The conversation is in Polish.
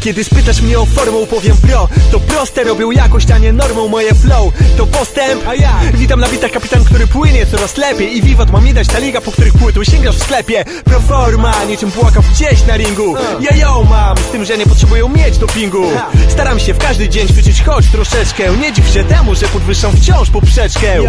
Kiedy spytasz mnie o formę, powiem bro. To proste, robią jakość, a nie normą moje flow. To postęp, a ja Witam na bitach kapitan, który płynie coraz lepiej. I wiwat mam widać ta liga, po których płytu sięgasz w sklepie. Proforma, niczym płakaw gdzieś na ringu. Hmm. Ja ją mam, z tym, że nie potrzebują mieć dopingu. Staram się w każdy dzień ćwiczyć choć troszeczkę. Nie dziw się temu, że podwyższam wciąż poprzeczkę.